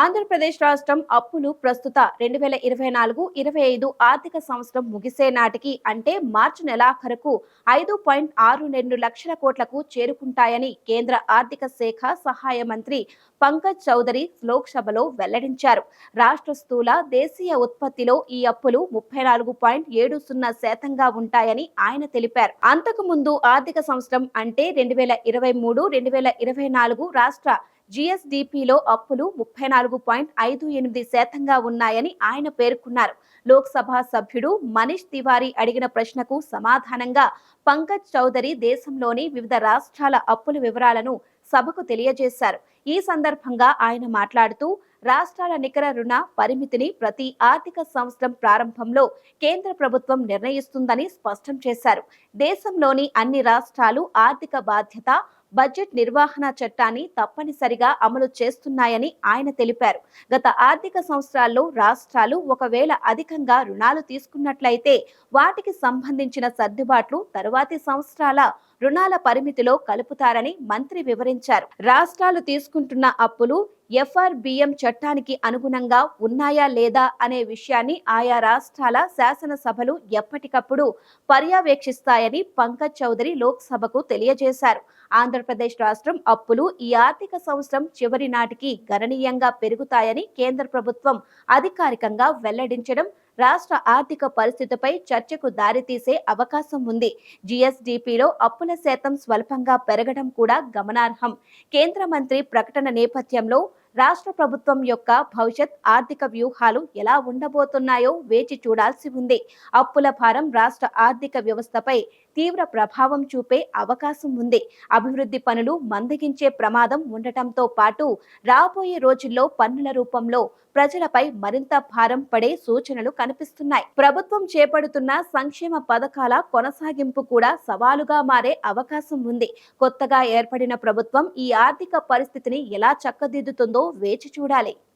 ఆంధ్రప్రదేశ్ రాష్ట్రం అప్పులు ప్రస్తుత రెండు వేల ఇరవై నాలుగు ఇరవై ఐదు ఆర్థిక సంవత్సరం ముగిసే నాటికి అంటే మార్చి నెలాఖరుకు ఐదు పాయింట్ ఆరు రెండు లక్షల కోట్లకు చేరుకుంటాయని కేంద్ర ఆర్థిక శాఖ సహాయ మంత్రి పంకజ్ చౌదరి లోక్సభలో వెల్లడించారు. రాష్ట్ర స్థూల దేశీయ ఉత్పత్తిలో ఈ అప్పులు ముప్పై నాలుగు పాయింట్ ఏడు సున్నా శాతంగా ఉంటాయని ఆయన తెలిపారు. అంతకు ముందు ఆర్థిక సంవత్సరం అంటే రెండు వేల ఇరవై మూడు రెండు వేల ఇరవై నాలుగు రాష్ట్ర జీఎస్డీపీలో అప్పులు ముప్పై నాలుగు పాయింట్ ఐదు ఎనిమిది శాతంగా ఉన్నాయని ఆయన పేర్కొన్నారు. లోక్సభ సభ్యుడు మనీష్ తివారీ అడిగిన ప్రశ్నకు సమాధానంగా పంకజ్ చౌదరి దేశంలోని వివిధ రాష్ట్రాల అప్పుల వివరాలను సభకు తెలియజేశారు. ఈ సందర్భంగా ఆయన మాట్లాడుతూ రాష్ట్రాల నికర రుణ పరిమితిని ప్రతి ఆర్థిక సంవత్సరం ప్రారంభంలో కేంద్ర ప్రభుత్వం నిర్ణయిస్తుందని స్పష్టం చేశారు. దేశంలోని అన్ని రాష్ట్రాలు ఆర్థిక బాధ్యత బడ్జెట్ నిర్వహణ చట్టాన్ని తప్పనిసరిగా అమలు చేస్తున్నాయని ఆయన తెలిపారు. గత ఆర్థిక సంవత్సరాల్లో రాష్ట్రాలు ఒకవేళ అధికంగా రుణాలు తీసుకున్నట్లయితే వాటికి సంబంధించిన సర్దుబాట్లు తరువాతి సంవత్సరాల రుణాల పరిమితిలో కలుపుతారని మంత్రి వివరించారు. రాష్ట్రాలు తీసుకుంటున్న అప్పులు ఎఫ్ఆర్బిఎం చట్టానికి అనుగుణంగా ఉన్నాయా లేదా అనే విషయాన్ని ఆయా రాష్ట్రాల శాసనసభలు ఎప్పటికప్పుడు పర్యవేక్షిస్తాయని పంకజ్ చౌదరి లోక్సభకు తెలియజేశారు. ఆంధ్రప్రదేశ్ రాష్ట్రం అప్పులు ఈ ఆర్థిక సంవత్సరం చివరి నాటికి గణనీయంగా పెరుగుతాయని కేంద్ర ప్రభుత్వం అధికారికంగా వెల్లడించడం రాష్ట్ర ఆర్థిక పరిస్థితిపై చర్చకు దారితీసే అవకాశం ఉంది. జిఎస్డిపిలో అప్పుల శాతం స్వల్పంగా పెరగడం కూడా గమనార్హం. కేంద్ర మంత్రి ప్రకటన నేపథ్యంలో రాష్ట్ర ప్రభుత్వం యొక్క భవిష్యత్ ఆర్థిక వ్యూహాలు ఎలా ఉండబోతున్నాయో వేచి చూడాల్సి ఉంది. అప్పుల భారం రాష్ట్ర ఆర్థిక వ్యవస్థపై తీవ్ర ప్రభావం చూపే అవకాశం ఉంది. అభివృద్ధి పనులు మందగించే ప్రమాదం ఉండటంతో పాటు రాబోయే రోజుల్లో పన్నుల రూపంలో ప్రజలపై మరింత భారం పడే సూచనలు కనిపిస్తున్నాయి. ప్రభుత్వం చేపడుతున్న సంక్షేమ పథకాల కొనసాగింపు కూడా సవాలుగా మారే అవకాశం ఉంది. కొత్తగా ఏర్పడిన ప్రభుత్వం ఈ ఆర్థిక పరిస్థితిని ఎలా చక్కదిద్దుతుందో వేచి చూడాలి.